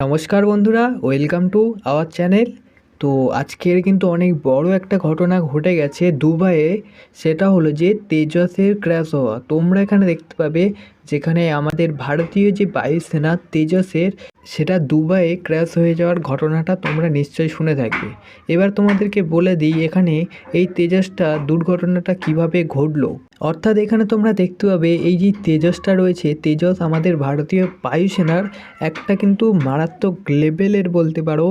নমস্কার বন্ধুরা, welcome to our channel. তো আজকের কিন্তু অনেক বড় একটা ঘটনা ঘটে গেছে দুবাইয়ে, সেটা হলো যে তেজসের ক্র্যাশ হওয়া। তোমরা এখানে দেখতে পাবে যেখানে আমাদের ভারতীয় যে বায়ুসেনা তেজসের সেটা দুবাইয়ে ক্র্যাশ হয়ে যাওয়ার ঘটনাটা তোমরা নিশ্চয়ই শুনে থাকবে। এবার তোমাদেরকে বলে দিই, এখানে এই তেজসটা দুর্ঘটনাটা কীভাবে ঘটলো। অর্থাৎ এখানে তোমরা দেখতে পাবে, এই যে তেজসটা রয়েছে, তেজস আমাদের ভারতীয় বায়ুসেনার একটা কিন্তু মারাত্মক লেভেলের বলতে পারো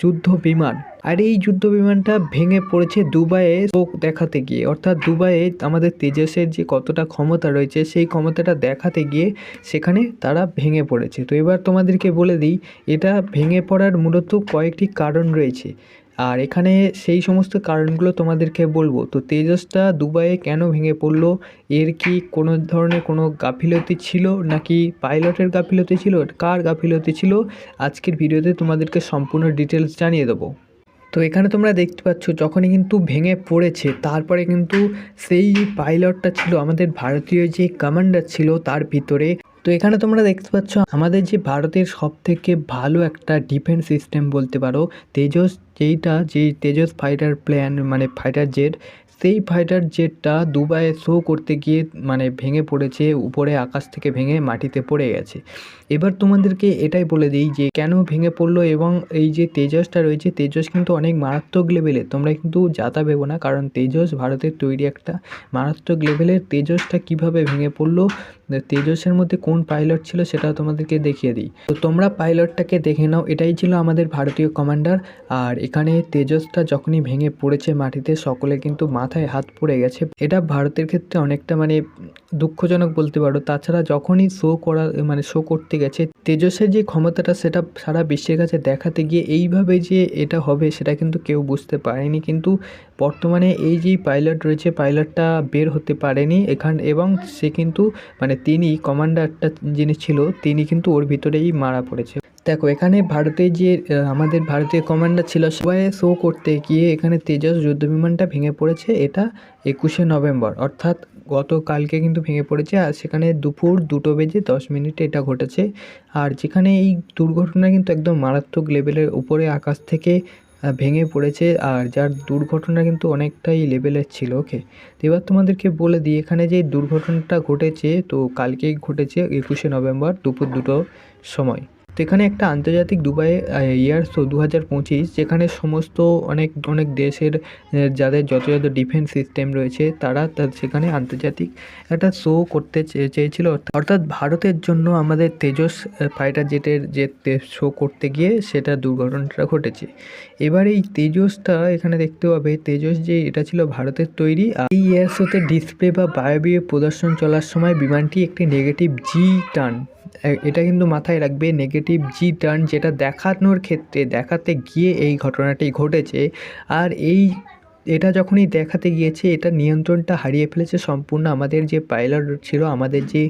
যুদ্ধ বিমান আর এই যুদ্ধ বিমানটা ভেঙে পড়েছে দুবাইয়ে শোক দেখাতে গিয়ে। অর্থাৎ দুবাইয়ে আমাদের তেজসের যে কতটা ক্ষমতা রয়েছে, সেই ক্ষমতাটা দেখাতে গিয়ে সেখানে তারা ভেঙে পড়েছে। তো এবার তোমাদেরকে বলে দিই, এটা ভেঙে পড়ার মূলত কয়েকটি কারণ রয়েছে। আর এখানে সেই সমস্ত কারণগুলো তোমাদেরকে বলব। তো তেজসটা দুবাইয়ে কেন ভেঙে পড়ল? এর কি কোনো ধরনের কোনো গাফিলতি ছিল? নাকি পাইলটের গাফিলতি ছিল? কার গাফিলতি ছিল? আজকের ভিডিওতে তোমাদেরকে সম্পূর্ণ ডিটেলস জানিয়ে দেবো। তো এখানে তোমরা দেখতে পাচ্ছ, যখনই কিন্তু ভেঙে পড়েছে, তারপরে কিন্তু সেই পাইলটটা ছিল আমাদের ভারতীয় যে কমান্ডার ছিল তার ভিতরে। তো এখানে তোমরা দেখতে পাচ্ছ, আমাদের যে ভারতের সব থেকে ভালো একটা ডিফেন্স সিস্টেম বলতে পারো, তেজস যেইটা যে তেজস ফাইটার প্ল্যান মানে ফাইটার জেট সেই ফাইটার জেটটা দুবাইয়ে শো করতে গিয়ে মানে ভেঙে পড়েছে, উপরে আকাশ থেকে ভেঙে মাটিতে পড়ে গেছে। এবার তোমাদেরকে এটাই বলে দিই যে, কেন ভেঙে পড়ল এবং এই যে তেজসটা রয়েছে, তেজস কিন্তু অনেক মারাত্মক লেভেলের তোমরা কিন্তু যাতা ভেবো না, কারণ তেজস ভারতের তৈরি একটা মারাত্মক লেভেলের তেজসটা কীভাবে ভেঙে পড়ল, তেজসের মধ্যে কোন পাইলট ছিল সেটা তোমাদেরকে দেখিয়ে দিই। তো তোমরা পাইলটটাকে দেখে নাও, এটাই ছিল আমাদের ভারতীয় কমান্ডার আর এখানে তেজসটা যখনই ভেঙে পড়েছে মাটিতে, সকলে কিন্তু মাথায় হাত পড়ে গেছে। এটা ভারতের ক্ষেত্রে অনেকটা মানে দুঃখজনক বলতে পারো। তাছাড়া যখনই শো করা মানে শো করতে গেছে তেজসের যে ক্ষমতাটা সেটা সারা বিশ্বের কাছে দেখাতে গিয়ে এইভাবে যে এটা হবে সেটা কিন্তু কেউ বুঝতে পারেনি। কিন্তু বর্তমানে এই যে পাইলট রয়েছে পাইলটটা বের হতে পারেনি এখান, এবং সে কিন্তু মানে তিনি কমান্ডারটা যিনি ছিল, তিনি কিন্তু ওর ভিতরেই মারা পড়েছে। দেখো, এখানে ভারতে যে আমাদের ভারতীয় কমান্ডার ছিল, সবাই শো করতে গিয়ে এখানে তেজস যুদ্ধ বিমানটা ভেঙে পড়েছে। এটা একুশে নভেম্বর, অর্থাৎ গতকালকে কিন্তু ভেঙে পড়েছে। আর সেখানে দুপুর দুটো বেজে দশ মিনিটে এটা ঘটেছে। আর যেখানে এই দুর্ঘটনা কিন্তু একদম মারাত্মক লেভেলের উপরে আকাশ থেকে ভেঙে পড়েছে। আর যার দুর্ঘটনা কিন্তু অনেকটাই লেভেলের ছিল, ওকে। তো এবার তোমাদেরকে বলে দিই, এখানে যে দুর্ঘটনাটা ঘটেছে, তো কালকেই ঘটেছে একুশে নভেম্বর দুপুর দুটো সময়। তো এখানে একটা আন্তর্জাতিক দুবাই ইয়ার শো দু হাজার পঁচিশ, যেখানে সমস্ত অনেক অনেক দেশের যাদের যত যত ডিফেন্স সিস্টেম রয়েছে, তারা সেখানে আন্তর্জাতিক একটা শো করতে চেয়েছিল। অর্থা- অর্থাৎ ভারতের জন্য আমাদের তেজস ফাইটার জেটের যে শো করতে গিয়ে সেটা দুর্ঘটনাটা ঘটেছে। এবার এই তেজসটা এখানে দেখতে পাবে, তেজস যে, এটা ছিল ভারতের তৈরি। এই এয়ার শোতে ডিসপ্লে বা বায়বীয় প্রদর্শন চলার সময় বিমানটি একটি নেগেটিভ জি টার্ন এটা কিন্তু মাথায় রাখবে নেগেটিভ জি টার্ন যেটা দেখানোর ক্ষেত্রে দেখাতে গিয়ে এই ঘটনাটি ঘটেছে। আর এই এটা যখনই দেখাতে গিয়েছে, এটা নিয়ন্ত্রণটা হারিয়ে ফেলেছে সম্পূর্ণ আমাদের যে পাইলট ছিল, আমাদের যে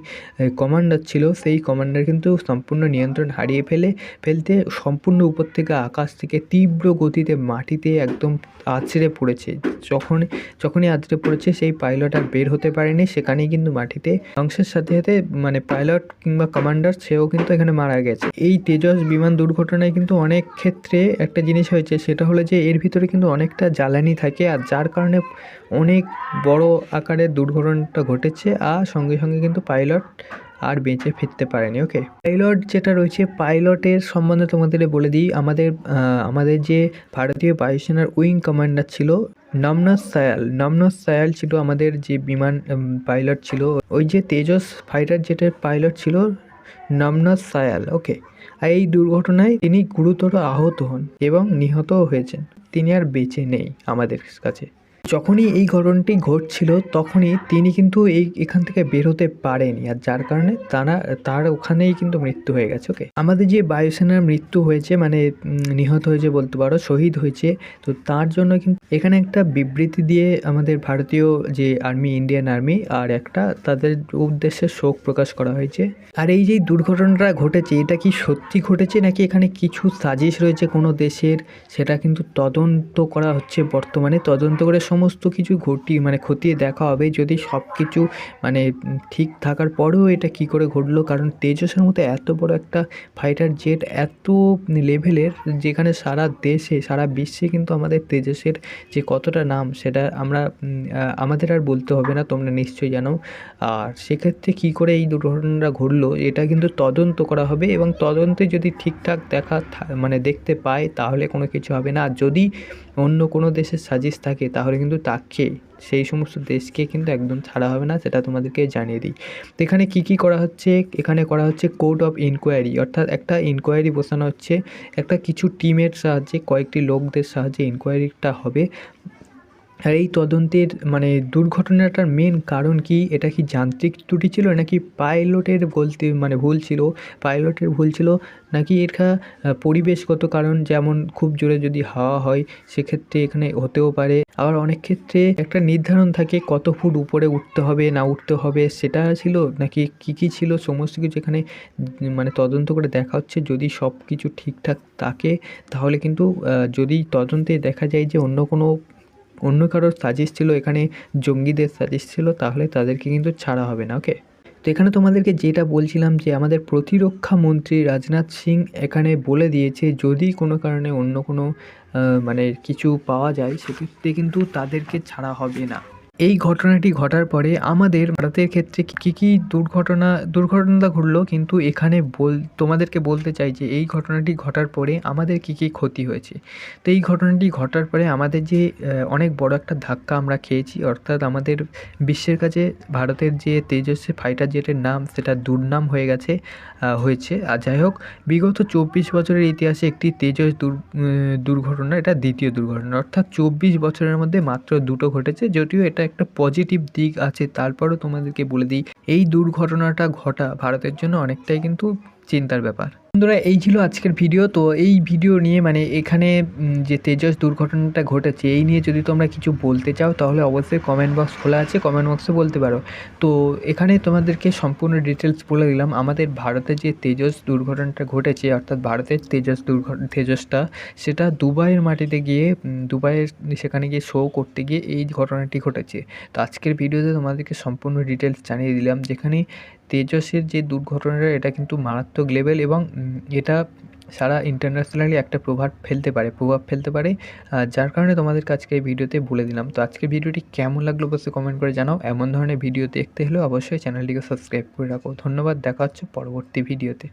কমান্ডার ছিল, সেই কমান্ডার কিন্তু সম্পূর্ণ নিয়ন্ত্রণ হারিয়ে ফেলে, ফেলতে সম্পূর্ণ উপর থেকে আকাশ থেকে তীব্র গতিতে মাটিতে একদম আছড়ে পড়েছে। যখন, যখনই আছড়ে পড়েছে, সেই পাইলট আর বের হতে পারেনি, সেখানেই কিন্তু মাটিতে ধ্বংসের সাথে সাথে মানে পাইলট কিংবা কমান্ডার সেও কিন্তু এখানে মারা গেছে। এই তেজস বিমান দুর্ঘটনায় কিন্তু অনেক ক্ষেত্রে একটা জিনিস হয়েছে, সেটা হলো যে, এর ভিতরে কিন্তু অনেকটা জ্বালানি থাকে আর যার কারণে অনেক বড় আকারের দুর্ঘটনাটা ঘটেছে আর সঙ্গে সঙ্গে কিন্তু পাইলট আর বেঁচে ফিরতে পারেনি ওকে পাইলট যেটা রয়েছে, পাইলটের সম্বন্ধে তোমাদের বলে দিই। আমাদের আমাদের যে ভারতীয় বায়ুসেনার উইং কমান্ডার ছিল নমনস সায়াল। নমনস সায়াল ছিল আমাদের যে বিমান পাইলট ছিল। ওই যে তেজস ফাইটার জেটের পাইলট ছিল নমনস সায়াল ওকে এই দুর্ঘটনায় তিনি গুরুতর আহত হন এবং নিহতও হয়েছেন। তিনি আর বেঁচে নেই আমাদের কাছে। যখনই এই ঘটনাটি ঘটছিল, তখনই তিনি কিন্তু এই, এখান থেকে বের হতে পারেনি। আর যার কারণে তারা, তার ওখানেই কিন্তু মৃত্যু হয়ে গেছে ওকে আমাদের যে বায়ুসেনার মৃত্যু হয়েছে মানে নিহত হয়েছে বলতে পারো, শহীদ হয়েছে, তো তার জন্য কিন্তু এখানে একটা বিবৃতি দিয়ে আমাদের ভারতীয় যে আর্মি, ইন্ডিয়ান আর্মি, আর একটা তাদের উদ্দেশ্যে শোক প্রকাশ করা হয়েছে। আর এই যে দুর্ঘটনাটা ঘটেছে, এটা কি সত্যি ঘটেছে, নাকি এখানে কিছু সাজিশ রয়েছে কোনো দেশের? সেটা কিন্তু তদন্ত করা হচ্ছে বর্তমানে। তদন্ত করে সমস্ত সমস্ত কিছু ঘটি মানে খতিয়ে দেখা হবে। যদি সব কিছু মানে ঠিক থাকার পরেও এটা কি করে ঘটলো? কারণ তেজসের মতো এত বড় একটা ফাইটার জেট এত লেভেলের যেখানে সারা দেশে, সারা বিশ্বে কিন্তু আমাদের তেজসের যে কতটা নাম, সেটা আমরা আমাদের আর বলতে হবে না, তোমরা নিশ্চয়ই জানো। আর সেক্ষেত্রে কী করে এই দুর্ঘটনাটা ঘটলো, এটা কিন্তু তদন্ত করা হবে এবং তদন্তে যদি ঠিকঠাক দেখা মানে দেখতে পায়, তাহলে কোনো কিছু হবে না। আর যদি অন্য কোনো দেশের সাজিশ থাকে, তাহলে কিন্তু তাকে, সেই সমস্ত দেশকে কিন্তু একদম ছাড়া হবে না, সেটা তোমাদেরকে জানিয়ে দিই। তো এখানে কী কী করা হচ্ছে? এখানে করা হচ্ছে কোর্ট অফ ইনকোয়ারি অর্থাৎ একটা ইনকোয়ারি বসানো হচ্ছে, একটা কিছু টিমের সাহায্যে কয়েকটি লোকদের সাহায্যে ইনকোয়ারিটা হবে। আর এই তদন্তের মানে দুর্ঘটনাটার মেন কারণ কি? এটা কি যান্ত্রিক ত্রুটি ছিল নাকি পাইলটের গলতি মানে ভুল ছিল? পাইলটের ভুল ছিল নাকি এটা পরিবেশগত কারণ? যেমন খুব জোরে যদি হাওয়া হয়, সেক্ষেত্রে এখানে হতেও পারে। আবার অনেক ক্ষেত্রে একটা নির্ধারণ থাকে কত ফুট উপরে উঠতে হবে, না উঠতে হবে, সেটা ছিল নাকি কি কী ছিল? সমস্ত কিছু এখানে মানে তদন্ত করে দেখা হচ্ছে। যদি সব কিছু ঠিকঠাক থাকে, তাহলে কিন্তু যদি তদন্তে দেখা যায় যে অন্য কোনো অন্য কারোর সাজেস্ট ছিল, এখানে জঙ্গিদের সাজেস্ট ছিল, তাহলে তাদেরকে কিন্তু ছাড়া হবে না ওকে তো এখানে তোমাদেরকে যেটা বলছিলাম যে, আমাদের প্রতিরক্ষা মন্ত্রী রাজনাথ সিং এখানে বলে দিয়েছে, যদি কোনো কারণে অন্য কোনো মানে কিছু পাওয়া যায়, সেক্ষেত্রে কিন্তু তাদেরকে ছাড়া হবে না। এই ঘটনাটি ঘটার পরে আমাদের ভারতের ক্ষেত্রে কী কী দুর্ঘটনা দুর্ঘটনা ঘটলো? কিন্তু এখানে বল, তোমাদেরকে বলতে চাই যে এই ঘটনাটি ঘটার পরে আমাদের কী কী ক্ষতি হয়েছে? তো এই ঘটনাটি ঘটার পরে আমাদের যে অনেক বড় একটা ধাক্কা আমরা খেয়েছি, অর্থাৎ আমাদের বিশ্বের কাছে ভারতের যে তেজস্বী ফাইটার জেটের নাম সেটা দুর্নাম হয়ে গেছে হয়েছে। আর যাই হোক, বিগত চব্বিশ বছরের ইতিহাসে একটি তেজস দুর দুর্ঘটনা, এটা দ্বিতীয় দুর্ঘটনা। অর্থাৎ চব্বিশ বছরের মধ্যে মাত্র দুটো ঘটেছে, যদিও এটা একটা পজিটিভ দিক আছে, তারপরও তোমাদেরকে বলে দিই, এই দুর্ঘটনাটা ঘটা ভারতের জন্য অনেকটাই কিন্তু চিন্তার ব্যাপার। বন্ধুরা, এই ছিল আজকের ভিডিও। তো এই ভিডিও নিয়ে মানে এখানে যে তেজস দুর্ঘটনাটা ঘটেছে, এই নিয়ে যদি তোমরা কিছু বলতে চাও, তাহলে অবশ্যই কমেন্ট বক্স খোলা আছে কমেন্ট বক্সে বলতে পারো। তো এখানে তোমাদেরকে সম্পূর্ণ ডিটেলস বলে দিলাম। আমাদের ভারতে যে তেজস দুর্ঘটনাটা ঘটেছে, অর্থাৎ ভারতের তেজস দুর্ঘটনা তেজসটা, সেটা দুবাইয়ের মাটিতে গিয়ে দুবাইয়ের সেখানে গিয়ে শো করতে গিয়ে এই ঘটনাটি ঘটেছে। তো আজকের ভিডিওতে তোমাদেরকে সম্পূর্ণ ডিটেলস জানিয়ে দিলাম। যেখানে তেজসের যে দুর্ঘটনাটা, এটা কিন্তু মারাত্মক লেভেল এবং এটা সারা ইন্টারন্যাশনালি একটা প্রভাব ফেলতে পারে, প্রভাব ফেলতে পারে। যার কারণে তোমাদের আজকে এই ভিডিওতে বলে দিলাম। তো আজকের ভিডিওটি কেমন লাগল অবশ্যই কমেন্ট করে জানাও। এমন ধরনের ভিডিও দেখতে হলে অবশ্যই চ্যানেলটিকে সাবস্ক্রাইব করে রাখো। ধন্যবাদ, দেখা হচ্ছে পরবর্তী ভিডিওতে